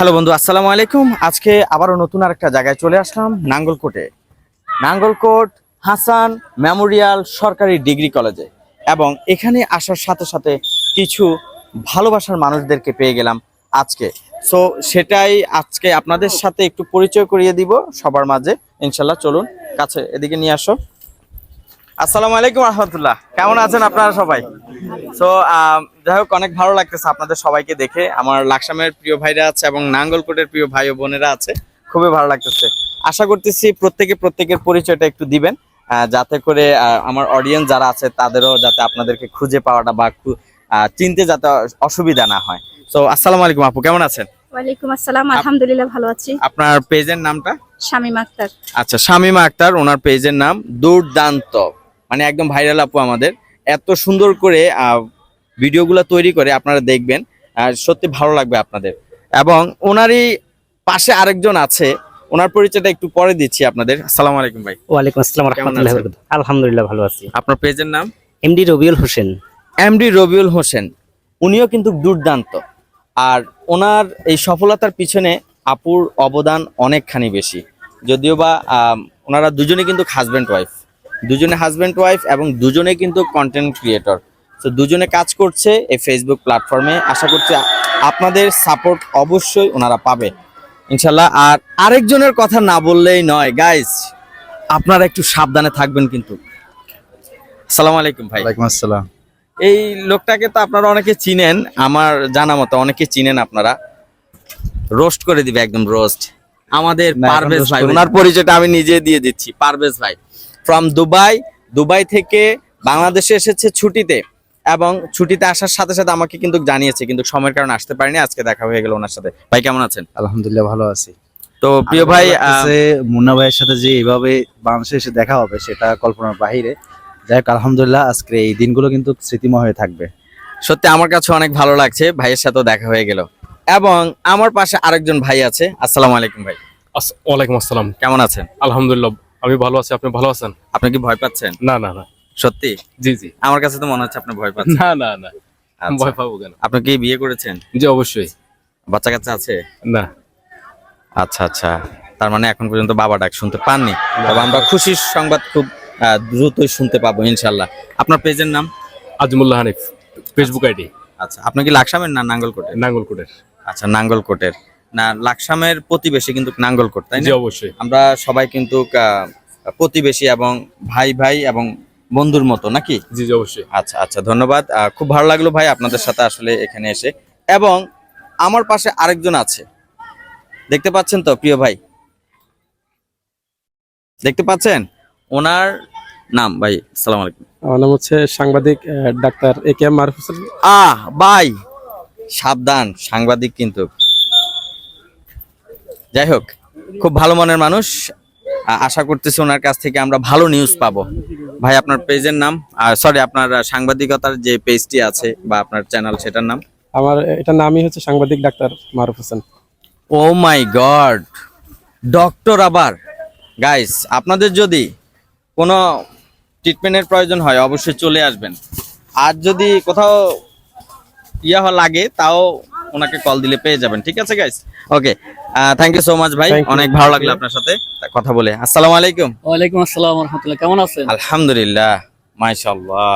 Hello বন্ধু, আসসালামু আলাইকুম। আজকে আবারও নতুন আরেকটা জায়গায় চলে আসলাম, নাঙ্গলকোটে। নাঙ্গলকোট হাসান মেমোরিয়াল সরকারি ডিগ্রি কলেজে। এবং এখানে আসার সাথে সাথে কিছু ভালোবাসার মানুষদেরকে পেয়ে গেলাম আজকে। সো সেটাই আজকে আপনাদের সাথে একটু পরিচয় করিয়ে দিব সবার মাঝে। ইনশাল্লাহ, চলুন কাছে এদিকে নিয়ে আসো। আসসালামু আলাইকুম রহমতুল্লাহ। কেমন আছেন আপনারা সবাই? তো যাই হোক অনেক ভালো লাগতেছে আপনাদের সবাইকে দেখে। আমার লাকসামের প্রিয় ভাইরা আছে এবং নাঙ্গলকোটের প্রিয় ভাই ও বোনেরা আছে। খুবই ভালো লাগতেছে। আশা করতেছি প্রত্যেকে প্রত্যেকের পরিচয়টা একটু দিবেন যাতে করে আমার অডিয়েন্স যারা আছে তাদেরও যাতে আপনাদেরকে খুঁজে পাওয়াটা বা চিনতে যাতে অসুবিধা না হয়। তো আসসালামু আলাইকুম আপু কেমন আছেন? ওয়ালাইকুম আসসালাম আলহামদুলিল্লাহ ভালো আছি। আপনার পেজের নামটা? শামীম আক্তার। আচ্ছা শামিমা আক্তার ওনার পেজের নাম দুর্দান্ত। মানে একদম ভাইরাল আপু আমাদের। এত সুন্দর করে আহ, ভিডিওগুলো তৈরি করে আপনারা দেখবেন আর সত্যি ভালো লাগবে আপনাদের। এবং ওনারই পাশে আরেকজন আছে ওনার পরিচয়টা একটু পরে দিচ্ছি আপনাদের। আসসালামু আলাইকুম ভাই। ওয়ালাইকুম আসসালাম রহমতুল্লাহ আছেন? আলহামদুলিল্লাহ ভালো আছি। আপনার পেজের নাম? এমডি রবিউল হোসেন। এমডি রবিউল হোসেন। উনিও কিন্তু দুর্দান্ত। আর ওনার এই সফলতার পিছনে আপুর অবদান অনেকখানি বেশি। যদিও বা ওনারা দুজনে কিন্তু হাজব্যান্ড ওয়াইফ দুজনে হাজব্যান্ড ওয়াইফ এবং দুজনে কিন্তু কন্টেন্ট ক্রিয়েটর তো দুজনে কাজ করছে এই ফেসবুক প্ল্যাটফর্মে আশা করছি আপনাদের সাপোর্ট অবশ্যই ওনারা পাবে। ইনশাল্লাহ আর আরেকজনের কথা না বললেই নয়। গাইস আপনারা একটু সাবধানে থাকবেন কিন্তু। আসসালামু আলাইকুম ভাই। ওয়ালাইকুম আসসালাম। এই লোকটাকে তো আপনারা অনেকে চিনেন। আমার জানা মতো অনেকে চিনেন আপনারা। রোস্ট করে দিবে একদম রোস্ট আমাদের পারভেজ ভাই ওনার পরিচয়টা আমি নিজে দিয়ে দিচ্ছি। পারভেজ ভাই। ফ্রম দুবাই দুবাই থেকে বাংলাদেশে এসেছে ছুটিতে এবং ছুটিতে আসার সাথে সাথে আমাকে কিন্তু জানিয়েছে কিন্তু সময়ের কারণে আসতে পারিনি। আজকে দেখা হয়ে গেল ওনার সাথে। ভাই কেমন আছেন? আলহামদুলিল্লাহ ভালো আছি। তো প্রিয় ভাই মুন্না ভাইয়ের সাথে যে এইভাবে বাংলাদেশে এসে দেখা হবে সেটা কল্পনার বাহিরে। যাই হোক আলহামদুলিল্লাহ আজকে এই দিনগুলো কিন্তু স্মৃতিময় হয়ে থাকবে। সত্যি আমার কাছে অনেক ভালো লাগছে। ভাইয়ের সাথেও দেখা হয়ে গেল। এবং আমার পাশে আরেকজন ভাই আছে। আসসালামু আলাইকুম ভাই। ওয়ালাইকুম আসসালাম। কেমন আছেন? আলহামদুলিল্লাহ আমি ভালো আছি আপনি ভালো আছেন? আপনি কি ভয় পাচ্ছেন? না না না। সত্যি? জি জি। আমার কাছে তো মনে হচ্ছে আপনি ভয় পাচ্ছেন। না না না। আচ্ছা। ভয় পাবো কেন? আপনি কি বিয়ে করেছেন? জি অবশ্যই। বাচ্চা কাচ্চা আছে? না। আচ্ছা আচ্ছা। তার মানে এখন পর্যন্ত বাবা ডাক শুনতে পাননি। তবে আমরা খুশির সংবাদ খুব দ্রুতই শুনতে পাবো ইনশাল্লাহ আপনার পেজের নাম? আজমুল্লাহ হানিফ ফেসবুক আইডি আচ্ছা আপনি কি লাকসামের না নাঙ্গলকোটের? নাঙ্গলকোটের। আচ্ছা নাঙ্গলকোটের। না লাকসামের প্রতিবেশী কিন্তু নাঙ্গলকোট তাই না? অবশ্যই। আমরা সবাই কিন্তু প্রতিবেশী এবং ভাই ভাই এবং বন্ধুর মতো নাকি? জি জি অবশ্যই। আচ্ছা আচ্ছা ধন্যবাদ। খুব ভালো লাগল ভাই আপনাদের সাথে আসলে এখানে এসে। এবং আমার পাশে আরেকজন আছে। দেখতে পাচ্ছেন তো প্রিয় ভাই? দেখতে পাচ্ছেন? ওনার নাম ভাই আসসালামু আলাইকুম। আমার নাম হচ্ছে সাংবাদিক আহ, doctor A K M Maruf Hossain. আহ ভাই সাবধান সাংবাদিক কিন্তু। যাই হোক খুব ভালো মনের মানুষ। আশা করতেছি ওনার কাছ থেকে আমরা ভালো নিউজ পাবো। ভাই আপনার পেজের নাম? আর সরি আপনার সাংবাদিকতার যে পেজটি আছে বা আপনার চ্যানেল সেটার নাম? আমার এটার নামই হচ্ছে সাংবাদিক doctor Maruf Hossain. Oh my god! Doctor আবার? গাইস আপনাদের যদি কোনো ট্রিটমেন্টের প্রয়োজন হয় অবশ্যই চলে আসবেন। আর যদি কোথাও ইয়া লাগে তাও ওনাকে কল দিলে পেয়ে যাবেন ঠিক আছে guys okay thank you so much ভাই অনেক ভালো লাগল আপনার সাথে কথা বলে। আসসালামু আলাইকুম। ওয়ালাইকুম আসসালাম রহমতুল্লাহ কেমন আছেন? আলহামদুলিল্লাহ মাশাআল্লাহ।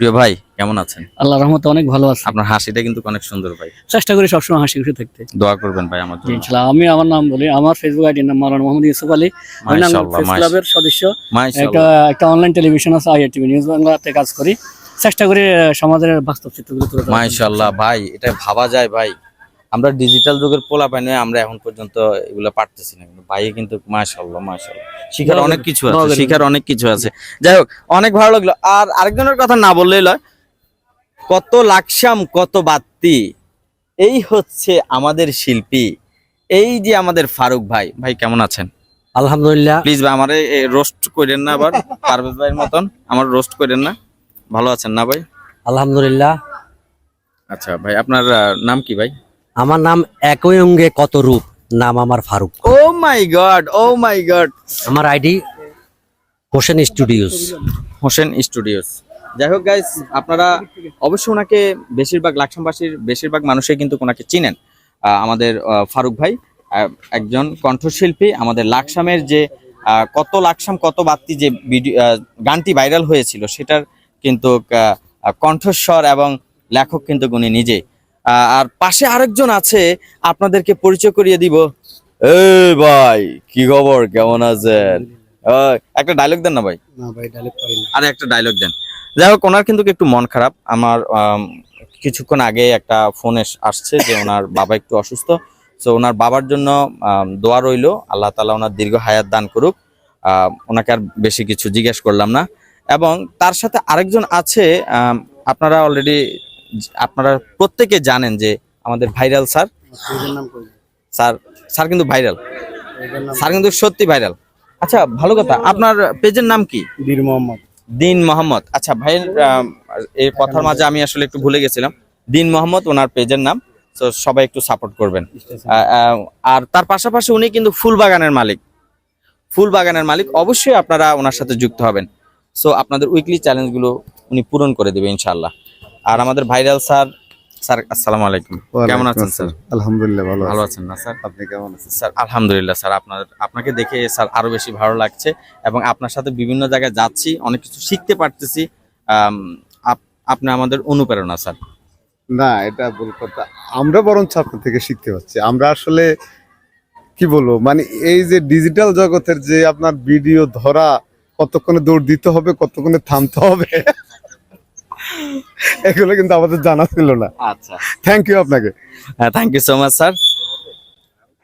প্রিয় ভাই কেমন আছেন? আল্লাহ রহমতে অনেক ভালো আছি আপনার হাসিটা কিন্তু অনেক সুন্দর ভাই। চেষ্টা করি সবসময় হাসি খুশি থাকতে। দোয়া করবেন ভাই আমার জন্য। ইনশাল্লাহ আমি আমার নাম বলি আমার ফেসবুক আইডির নাম মাওলানা মোহাম্মদ ইউসুফ আলী। আমি নাম মাশাআল্লাহ ক্লাবের সদস্য। একটা একটা অনলাইন টেলিভিশন আছে আইআর টিভি নিউজ বাংলাতে কাজ করি। চেষ্টা করি সমাজের বাস্তব চিত্রগুলো তুলে মাশাআল্লাহ ভাই এটা ভাবা যায় ভাই। আমরা ডিজিটাল যুগের পোলা পাইনে আমরা এখন পর্যন্ত এগুলো পারতেছি না। কিন্তু ভাই কিন্তু মাশাআল্লাহ মাশাআল্লাহ। শিখার অনেক কিছু আছে শিখার অনেক কিছু আছে। যাই হোক অনেক ভালো লাগল। আর আরেকজনের কথা না বললেই লয় কত লাকসাম কত বাত্তি। এই হচ্ছে আমাদের শিল্পী। এই যে আমাদের ফারুক ভাই ভাই কেমন আছেন? আলহামদুলিল্লাহ। প্লিজ ভাই আমারে রোস্ট করেন না আবার পারভেজ ভাইয়ের মতন। আমার রোস্ট করেন না। ভালো আছেন না ভাই? আলহামদুলিল্লাহ। আচ্ছা ভাই আপনার নাম কি ভাই? আমার নাম একই অঙ্গে কত রূপ নাম আমার Faruk. Oh my god oh my god. আমার ID Hossain studios. Hossain studios. যাই হোক গাইস আপনারা অবশ্যই ওনাকে বেশিরভাগ লাকসামবাসীর বেশিরভাগ মানুষই কিন্তু ওনাকে চিনেন আহ, আমাদের ফারুক ভাই একজন কণ্ঠশিল্পী আমাদের লাকসামের যে কত লাকসাম কত বাত্তি যে ভিডিও গানটি ভাইরাল হয়েছিল সেটার কিন্তু কণ্ঠস্বর এবং লেখক কিন্তু উনি নিজে। আর পাশে আরেকজন আছে আপনাদেরকে পরিচয় করিয়ে দিব। এই ভাই কি খবর? কেমন আছেন? একটা ডায়লগ দেন না ভাই? না ভাই ডাইলেক্ট পারি না। আরে একটা ডায়লগ দেন। যাই হোক ওনার কিন্তু একটু মন খারাপ। আমার কিছুক্ষণ আগে একটা ফোন আসছে যে ওনার বাবা একটু অসুস্থ। তো ওনার বাবার জন্য দোয়া রইল। আল্লাহ তালা ওনার দীর্ঘ হায়াত দান করুক। ওনাকে আর বেশি কিছু জিজ্ঞেস করলাম না। এবং তার সাথে আরেকজন আছে আপনারা অলরেডি আপনারা প্রত্যেকে জানেন যে আমাদের ভাইরাল স্যার। স্যার স্যার কিন্তু ভাইরাল। স্যার কিন্তু সত্যি ভাইরাল। আচ্ছা ভালো কথা। আপনার পেজের নাম কি? বীর মোহাম্মদ। দিন মোহাম্মদ। আচ্ছা ভাইয়ের এই কথার মাঝে আমি আসলে একটু ভুলে গেছিলাম। দিন মোহাম্মদ ওনার পেজের নাম। তো সবাই একটু সাপোর্ট করবেন। আর তার পাশাপাশি উনি কিন্তু ফুল বাগানের মালিক। ফুল বাগানের মালিক। অবশ্যই আপনারা ওনার সাথে যুক্ত হবেন। সো আপনাদের উইকলি চ্যালেঞ্জগুলো উনি পূরণ করে দেবে ইনশাল্লাহ আর আমাদের ভাইরাল স্যার স্যার আসসালামু আলাইকুম। কেমন আছেন স্যার আলহামদুলিল্লাহ ভালো ভালো আছেন না স্যার আপনি কেমন আছেন? স্যার আলহামদুলিল্লাহ স্যার আপনার আপনাকে দেখে স্যার আরও বেশি ভালো লাগছে এবং আপনার সাথে বিভিন্ন জায়গায় যাচ্ছি অনেক কিছু শিখতে পারতেছি। আপনি আমাদের অনুপ্রেরণা স্যার না এটা ভুল কথা। আমরা বরঞ্চ আপনার থেকে শিখতে পাচ্ছি আমরা আসলে কি বলব? মানে এই যে ডিজিটাল জগতের যে আপনার ভিডিও ধরা কতক্ষণে দৌড় দিতে হবে কতক্ষণে থামতে হবে? এগুলো কিন্তু আমাদের জানা ছিল না। আচ্ছা। থ্যাংক ইউ আপনাকে। Thank you so much sir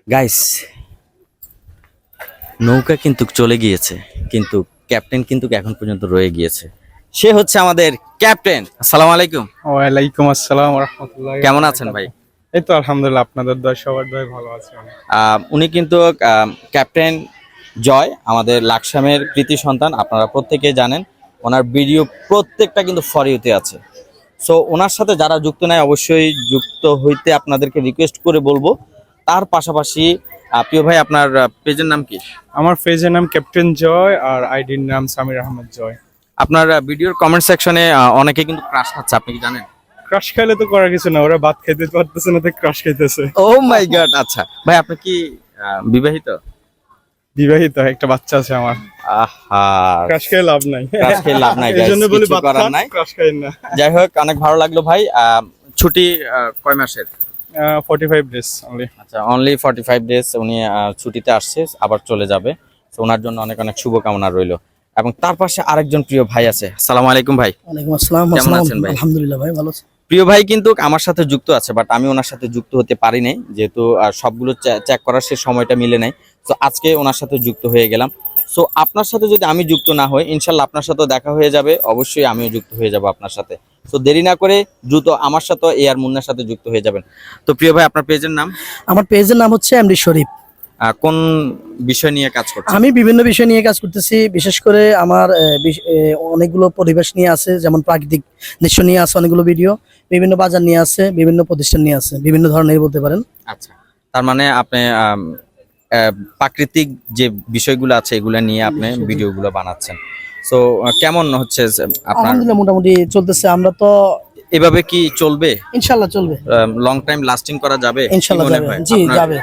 guys নৌকা কিন্তু চলে গিয়েছে কিন্তু ক্যাপ্টেন কিন্তু এখন পর্যন্ত রয়ে গিয়েছে। সে হচ্ছে আমাদের ক্যাপ্টেন আসসালামু আলাইকুম। ওয়ালাইকুম আসসালাম রহমতুল্লাহ কেমন আছেন ভাই? এই তো আলহামদুলিল্লাহ আপনাদের দয় সবার দয় ভালো আছে। আহ, উনি কিন্তু আহ, ক্যাপ্টেন জয় আমাদের লাকসামের কৃতি সন্তান আপনারা প্রত্যেকেই জানেন ওনার ভিডিও প্রত্যেকটা কিন্তু ফরিউতে আছে। সো ওনার সাথে যারা যুক্ত নেয় অবশ্যই যুক্ত হইতে আপনাদেরকে রিকোয়েস্ট করে বলব। তার পাশাপাশি প্রিয় ভাই আপনার পেজের নাম কি? আমার পেজের নাম ক্যাপ্টেন জয় আর আইডির নাম সামির আহমদ জয় আপনার ভিডিওর কমেন্ট সেকশনে অনেকে কিন্তু ক্রাশ খাচ্ছে আপনি কি জানেন? ক্রাশ খাইলে তো করার কিছু না ওরা ভাত খাইতে পারতেছে না তাই ক্রাশ খাইতেছে। ও মাই গড আচ্ছা। ভাই আপনি কি বিবাহিত? বিবাহিত একটা বাচ্চা আছে আমার। আহা ক্রাশ খেয়ে লাভ নাই। ক্রাশ খেয়ে লাভ নাই, এই জন্য বলি করার নাই। ক্রাশ খাই না। যাই হোক অনেক ভালো লাগল ভাই। আহ, ছুটি কয় মাসের? ডেজ অনলি আচ্ছা অনলি ডেজ উনি ছুটিতে আসছে আবার চলে যাবে। তো ওনার জন্য অনেক অনেক শুভকামনা রইল। এবং তার পাশে আরেকজন প্রিয় ভাই আছে। সালাম আলাইকুম ভাই। ওয়ালাইকুম আসসালাম কেমন আছেন ভাই? আলহামদুলিল্লাহ ভাই ভালো আছি। প্রিয় ভাই কিন্তু আমার সাথে যুক্ত আছে বাট আমি ওনার সাথে যুক্ত হতে পারি নাই যেহেতু সবগুলো চেক করার সে সময়টা মিলে নাই। তো আজকে ওনার সাথে যুক্ত হয়ে গেলাম। সো আপনার সাথে যদি আমি যুক্ত না হই ইনশাল্লাহ আপনার সাথে দেখা হয়ে যাবে। অবশ্যই আমিও যুক্ত হয়ে যাব আপনার সাথে। তো দেরি না করে দ্রুত আমার সাথে এ আর মুন্নার সাথে যুক্ত হয়ে যাবেন। তো প্রিয় ভাই আপনার পেজের নাম? আমার পেজের নাম হচ্ছে এমডি শরীফ। কোন বিষয় নিয়ে কাজ করছেন? আমি বিভিন্ন বিষয় নিয়ে কাজ করতেছি। বিশেষ করে আমার অনেকগুলো পরিবেশ নিয়ে আছে যেমন প্রাকৃতিক দৃশ্য নিয়ে আছে অনেকগুলো ভিডিও। বিভিন্ন বাজার নিয়ে আছে বিভিন্ন প্রতিষ্ঠান নিয়ে আছে বিভিন্ন ধরনের বলতে পারেন। আচ্ছা। তার মানে আপনি প্রাকৃতিক যে বিষয়গুলো আছে এগুলো নিয়ে আপনি ভিডিওগুলো বানাচ্ছেন। তো কেমন হচ্ছে আপনার? আলহামদুলিল্লাহ মোটামুটি চলতেছে আমরা তো এভাবে কি চলবে? ইনশাল্লাহ চলবে। লং টাইম লাস্টিং করা যাবে? যাবে। জি যাবে।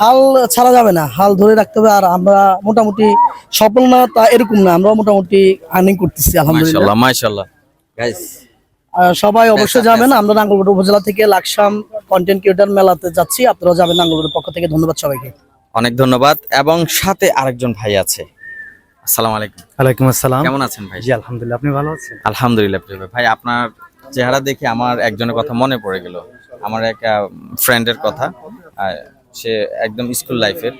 হাল ছাড়া যাবে না হাল ধরে রাখতে হবে আর আমরা মোটামুটি সফল না তা এরকম না আমরা মোটামুটি আর্নিং করতেছি আলহামদুলিল্লাহ। মাশাআল্লাহ গাইস সবাই অবশ্যই যাবেন আমরা নাঙ্গলকোট উপজেলা থেকে লাকসাম কন্টেন্ট ক্রিয়েটর মেলাতে যাচ্ছি আপনারা যাবেন নাঙ্গলকোটের পক্ষ থেকে ধন্যবাদ সবাইকে। অনেক ধন্যবাদ। এবং সাথে আরেকজন ভাই আছে। আসসালামু আলাইকুম। ওয়ালাইকুম আসসালাম। কেমন আছেন ভাই? জি আলহামদুলিল্লাহ। আপনি ভালো আছেন? আলহামদুলিল্লাহ প্রিয় ভাই। আপনার চেহারা দেখে আমার একজনের কথা মনে পড়ে গেল। আমার এক ফ্রেন্ডের কথা। সে একদম স্কুল লাইফের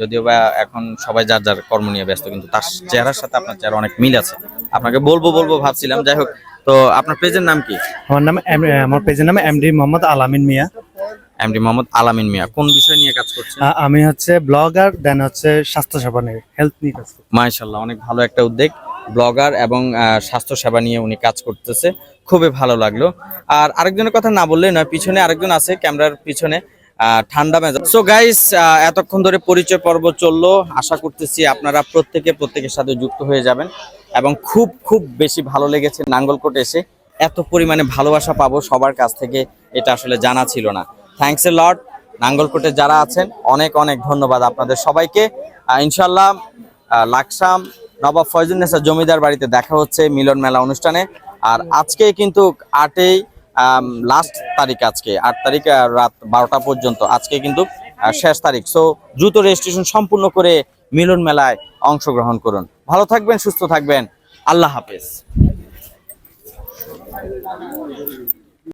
যদিও বা এখন সবাই যার যার কর্ম নিয়ে ব্যস্ত কিন্তু তার চেহারার সাথে আপনার চেহারা অনেক মিল আছে। আপনাকে বলব বলব ভাবছিলাম। যাই হোক তো আপনার পেজের নাম কি? আমার নাম আমার পেজের নাম এমডি মোহাম্মদ আলামিন মিয়া। এমডি মোহাম্মদ আলামিন মিয়া কোন বিষয় নিয়ে কাজ করছেন? আমি হচ্ছে ব্লগার দেন হচ্ছে স্বাস্থ্য সেবা নিয়ে হেলথ নিয়ে কাজ করি। মাশাল্লাহ অনেক ভালো একটা উদ্যোগ। ব্লগার এবং স্বাস্থ্য সেবা নিয়ে উনি কাজ করতেছে। খুবই ভালো লাগল। আর আরেকজনের কথা না বললে নয় পিছনে আরেকজন আছে ক্যামেরার পিছনে ঠান্ডা মেজাজ। সো গাইস এতক্ষণ ধরে পরিচয় পর্ব চলল। আশা করতেছি আপনারা প্রত্যেকে প্রত্যেকের সাথে যুক্ত হয়ে যাবেন এবং খুব খুব বেশি ভালো লেগেছে। নাঙ্গলকোট এসে এত পরিমাণে ভালোবাসা পাবো সবার কাছ থেকে এটা আসলে জানা ছিল না। থ্যাংকস এ লট নাঙ্গলকোটে যারা আছেন, অনেক অনেক ধন্যবাদ আপনাদের সবাইকে। ইনশাল্লাহ লাকসাম, নবাব ফয়জুন্নেসা জমিদার বাড়িতে দেখা হচ্ছে মিলন মেলা অনুষ্ঠানে। আর আজকে কিন্তু আটই লাস্ট তারিখ আজকে, আট তারিখ রাত বারোটা পর্যন্ত। আজকে কিন্তু শেষ তারিখ। সো দ্রুত রেজিস্ট্রেশন সম্পূর্ণ করে মিলন মেলায় অংশগ্রহণ করুন। ভালো থাকবেন, সুস্থ থাকবেন। আল্লাহ হাফেজ।